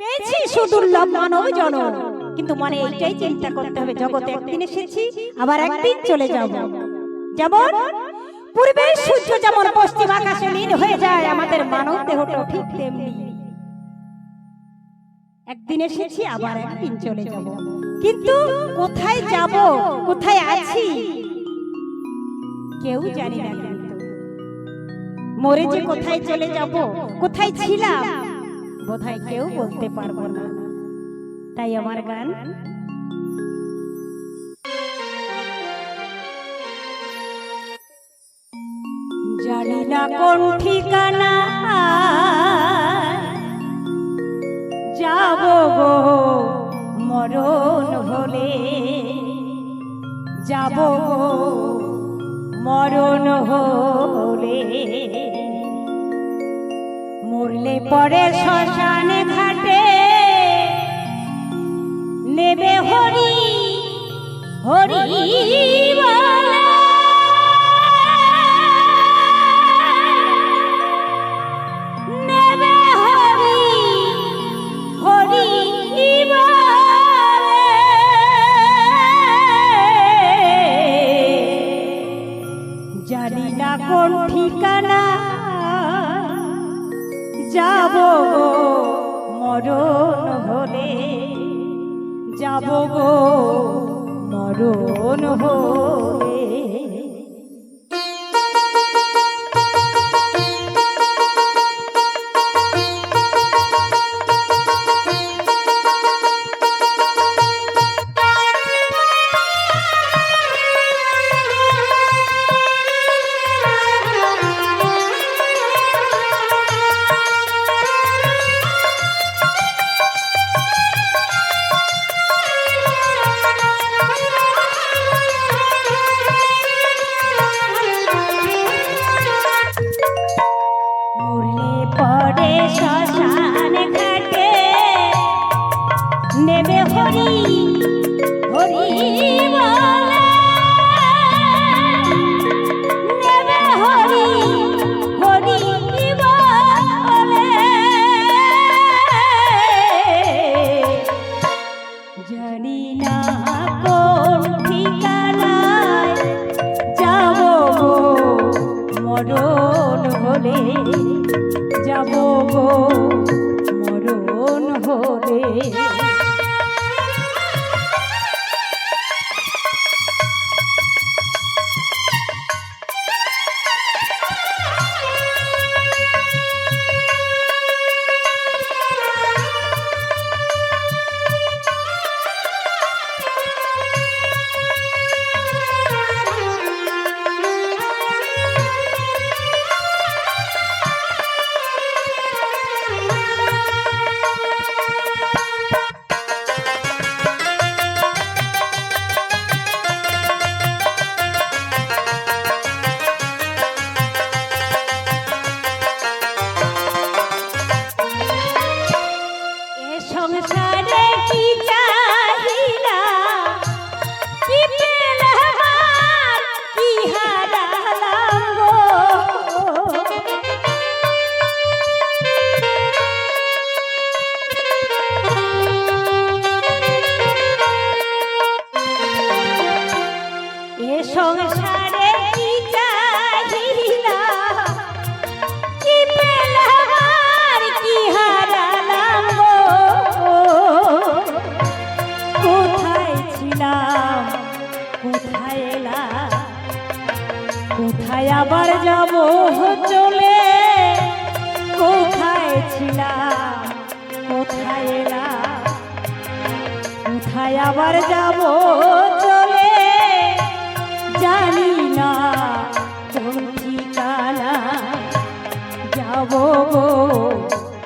পেয়েছি সুদুর্লভ মানব জনম কিন্তু মনে এইটাই চিন্তা করতে হবে, জগতে একদিন এসেছি, আবার একদিন চলে যাব। যেমন পূর্বে সূর্য যেমন পশ্চিম আকাশে লীন হয়ে যায়, আমাদের মানব দেহটাও ঠিক তেমনি। একদিন এসেছি, আবার একদিন চলে যাব। কিন্তু কোথায় যাব, কোথায় আছি? কেউ জানি না কিন্তু। মরে যে কোথায় চলে যাব, কোথায় ছিলাম বোধহয় কেউ বলতে পারব না। তাই আমার গান? জানি না কোন ঠিকানা যাব গো মরণ হলে। যাব গো মরণ হলে। মরলে পরে শ্মশানে ঘাটে। নেবে হরি হরি সংসারে আবার যাব? চলে কোথায় ছিলাম? কোথায় এলাম? কোথায় আবার যাব? চলে জানি না। কোন ঠিকানা? যাব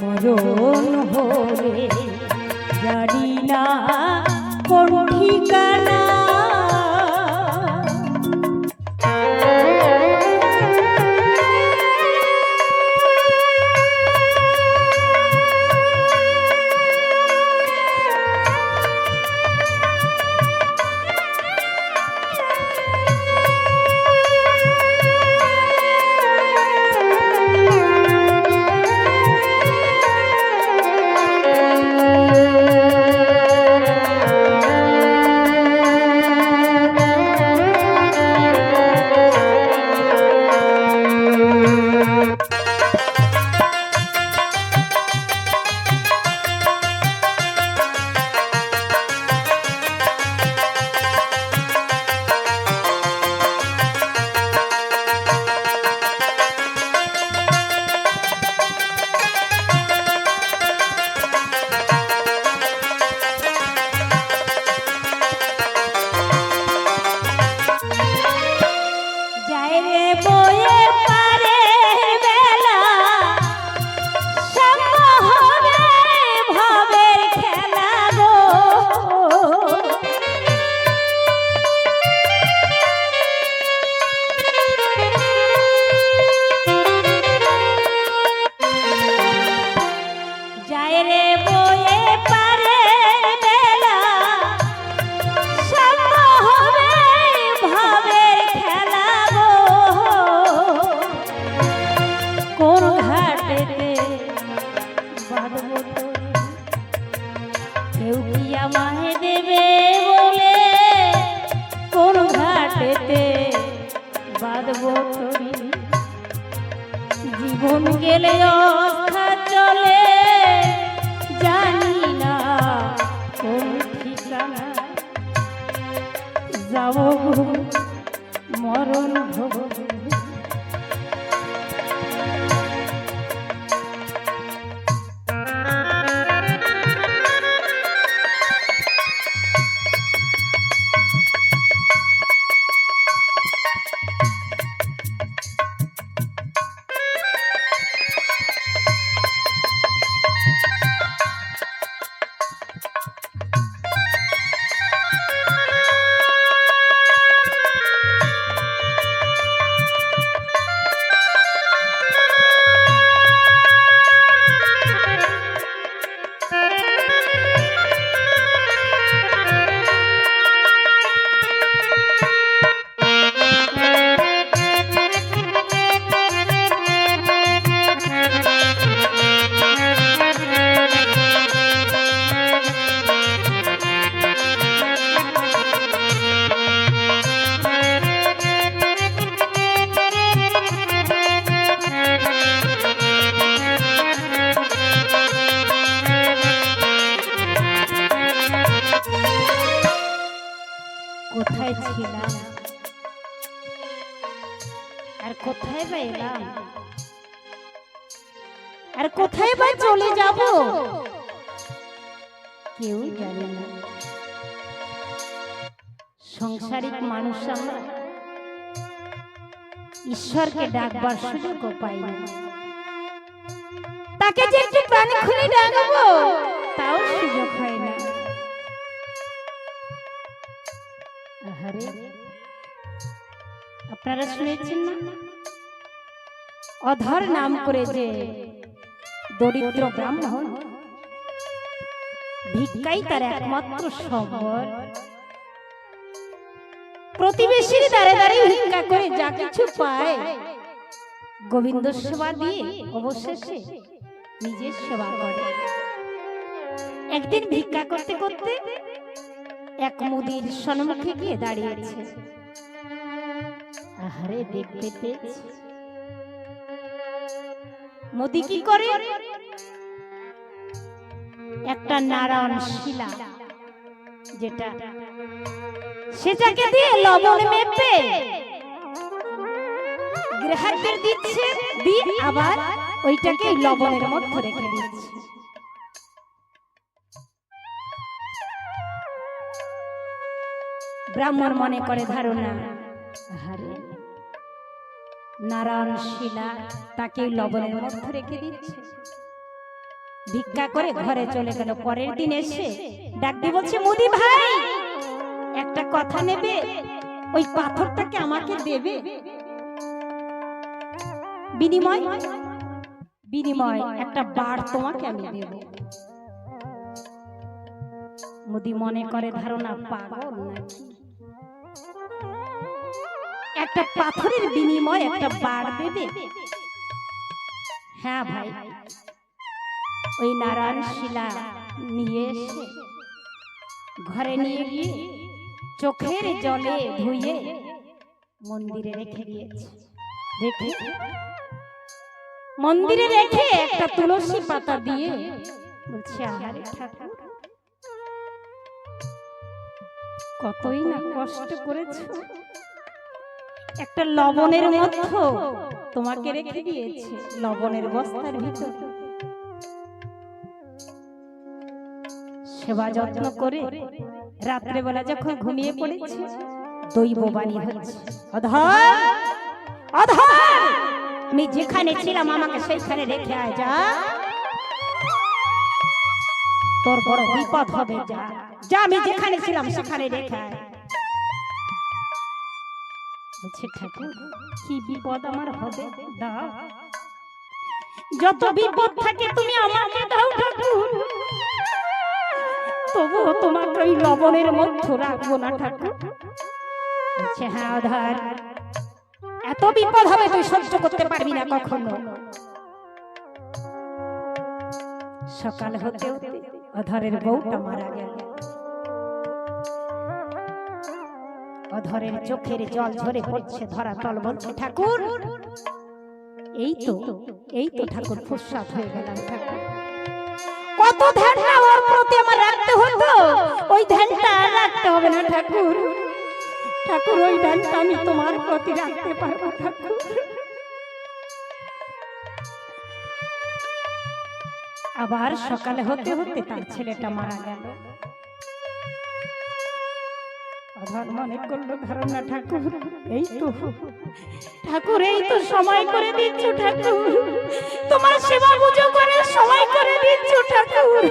মরণ হলে জানি না। জীবন গেলে চলে জানি না কোন ঠিকানা যাব মরণ হব ঈশ্বরকে ডাকবার সুযোগও পাই না তাকে যে একটু প্রাণ খুলে ডাকবো, তাও সুযোগ হয় না। আহারে, আপনারা শুনেছেন না? অধর নাম করে যে দরিদ্র ব্রাহ্মণ, ভিক্ষাই তার একমাত্র সম্বল প্রতিবেশীর দ্বারে দ্বারে ভিক্ষা করে যা কিছু পায়। গোবিন্দ সেবা দিয়ে অবশেষে নিজের সেবা করে। একদিন ভিক্ষা করতে করতে এক মুদির সম্মুখে গিয়ে দাঁড়িয়েছে। আহারে, দেখতে পেয়েছে। মোদি কি করে? একটা নারায়ণ শিলা, যেটা সেটাকে দিয়ে লবণ মেপে গ্রাহকদের দিচ্ছে, দিয়ে আবার ওইটাকে লবণের মধ্যে রেখে দিচ্ছে। ব্রাহ্মণ মনে করে ধারণা, আহারে, নারায়ণ শিলা তাকে লবণের মধ্যে রেখে দিচ্ছে। ভিক্ষা করে ঘরে চলে গেল, পরের দিন এসে ডাক দিয়ে বলছে, মুদি ভাই একটা কথা নেবে? ওই পাথরটাকে আমাকে দেবে? বিনিময়? বিনিময়, একটা বার তোমাকে আমি দেব। মুদি মনে করে ধারণা, পাগল একটা পাথরের বিনিময় একটা বার দেবে? হ্যাঁ ভাই। ওই নারায়ণ শিলা নিয়ে এসে ঘরে নিয়ে গিয়ে চোখের জলে ধুয়ে মন্দিরে রেখে দিয়েছে। রেখে মন্দিরে রেখে একটা তুলসী পাতা দিয়ে বলছে আহারে ঠাকুর কতই না কষ্ট করেছ। একটা লবণের মধ্যে তোমাকে রেখে দিয়েছে লবণের বস্তার ভিতর। সেবা যত্ন করে রাত্রে বেলা যখন ঘুমিয়ে পড়েছি, দৈব বাণী অধর আমি যেখানে ছিলাম আমাকে সেইখানে রেখে আয়, যা। তোর বড় বিপদ হবে, যা। যা, আমি যেখানে ছিলাম সেখানে রেখে আয়। কি বিপদ আমার হবে? দাও। যত বিপদ থাকে তুমি আমাকে দাও, ঠাকুর। তোমাকে ওই লবণের মধ্যে রাখব না, ঠাকুর। বলছে হ্যাঁ এত বিপদ হবে তুই সহ্য করতে পারবি না কখনো। সকাল হতে অধরের বউটা মারা গেল। অধরের চোখের জল ঝরে পড়ছে ধরা তল বলছে ঠাকুর। এই তো এই তো ঠাকুর ফুসসাত হয়ে গেলাম, ঠাকুর। কত ধ্যানটা ওর প্রতি আমার রাখতে হতো। ওই ধ্যানটা আর রাখতে হবে না, ঠাকুর। ঠাকুর, ওই ধ্যানটা আমি তোমার প্রতি রাখতে পারব, ঠাকুর। আবার সকালে হতে হতে তার ছেলেটা মারা গেল। অধর মনে করল ধারণা ঠাকুর। এই তো। ঠাকুর এই তো সময় করে দিচ্ছ ঠাকুর। তোমার সেবা পুজো করে সময় করে দিচ্ছ ঠাকুর।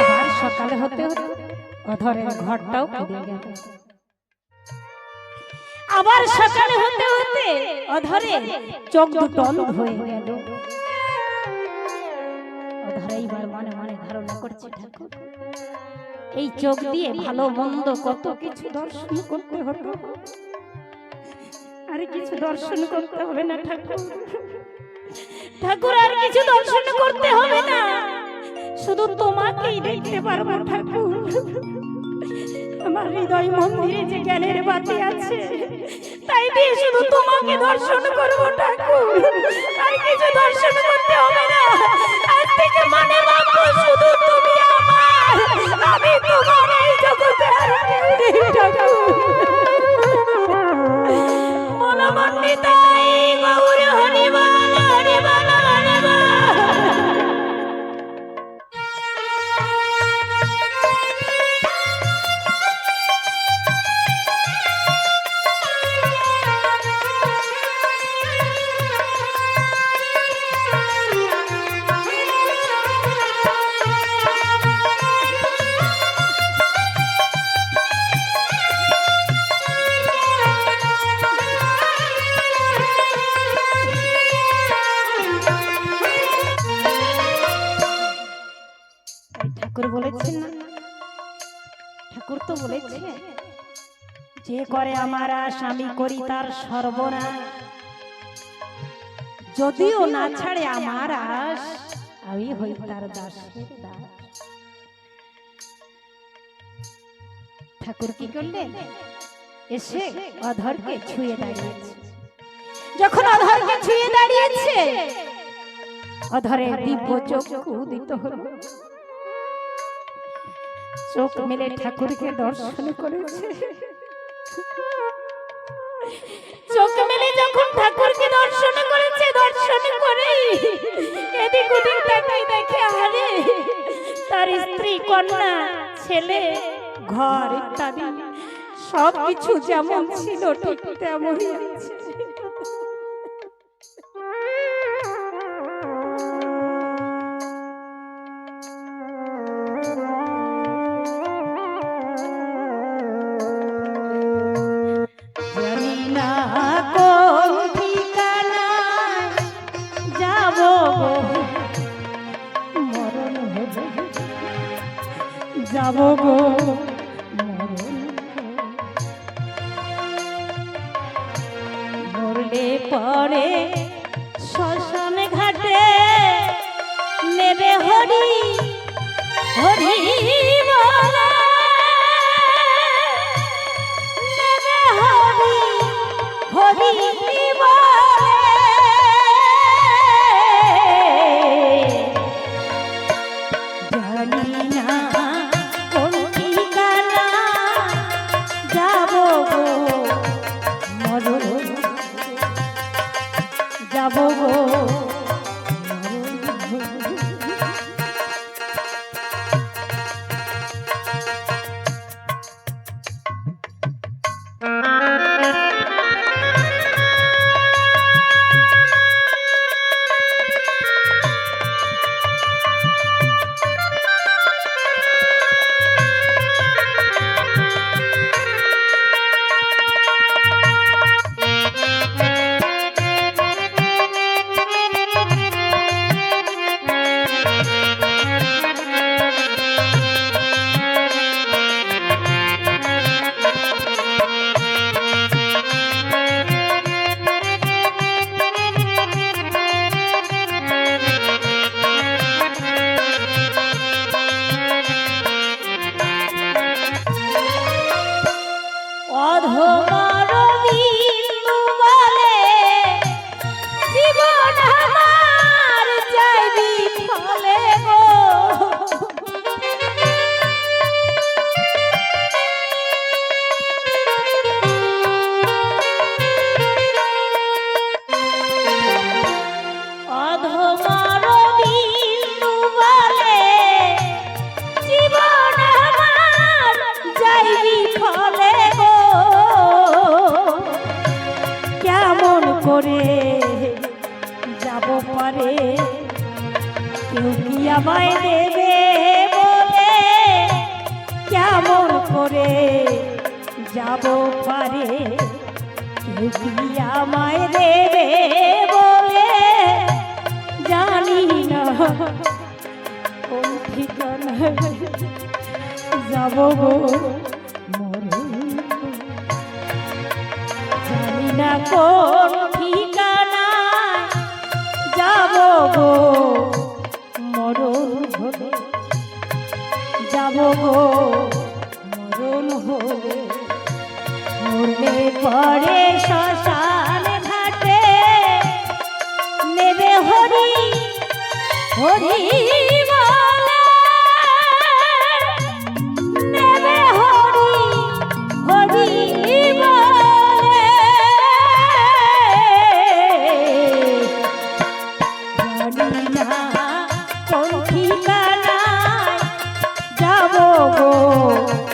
আবার সকালে হতে হতে অধরের ঘরটাও গেল। আবার সকালে হতে হতে অধরে চোখ দুটো অন্ধ হয়ে গেল। অধরে এইবার মনে মনে ধারণা করছে, ঠাকুর, এই চোখ দিয়ে ভালো মন্দ কত কিছু দর্শন করতে হতো আর কিছু দর্শন করতে হবে না, ঠাকুর। ঠাকুর, আর কিছু দর্শন করতে হবে না। শুধু তোমাকেই দেখতে পারব, ঠাকুর। আমার হৃদয় মন্দিরে যে জ্ঞানের বাতি আছে, তাই দিয়ে শুধু তোমাকে দর্শন করব, ঠাকুর। আর কিছু দর্শন করতে হবে না। আজ থেকে মনে রাখব শুধু বলেছেন না? ঠাকুর তো বলেছে যে করে আমার আমি করি তার সর্বনাশ। যদিও না ছাড়ে আমার আশ, আমি হই তার দাস। ঠাকুর কি করলেন? এসে অধরকে ছুঁয়ে দাঁড়িয়েছে। যখন অধরকে ছুঁয়ে দাঁড়িয়েছে অধরে দিব্য চক্ষু উদিত হলো। চোখ মেলে ঠাকুরকে দর্শন করেছে। চোখ মেলে যখন ঠাকুরকে দর্শন করেছে দর্শন করে এদিক ওদিক তাকাই দেখে আরে তার স্ত্রী কন্যা ছেলে ঘর ইত্যাদি সব কিছু যেমন ছিল ঠিক তেমনই আছে। যাব গো। মরলে পরে শ্মশান ঘাটে নেবে হরি হরি হরি হরি আমায় দেবে বলে কেমন করে যাব পারে? আমায় দেবে বলে জানি না। কোন ঠিকানায় যাব গো মরণ জানি না কোন ঠিকানায় যাব গো যাব গো মরণ হবে মরলে পরে ঘাটে নেবে হরি হরি গো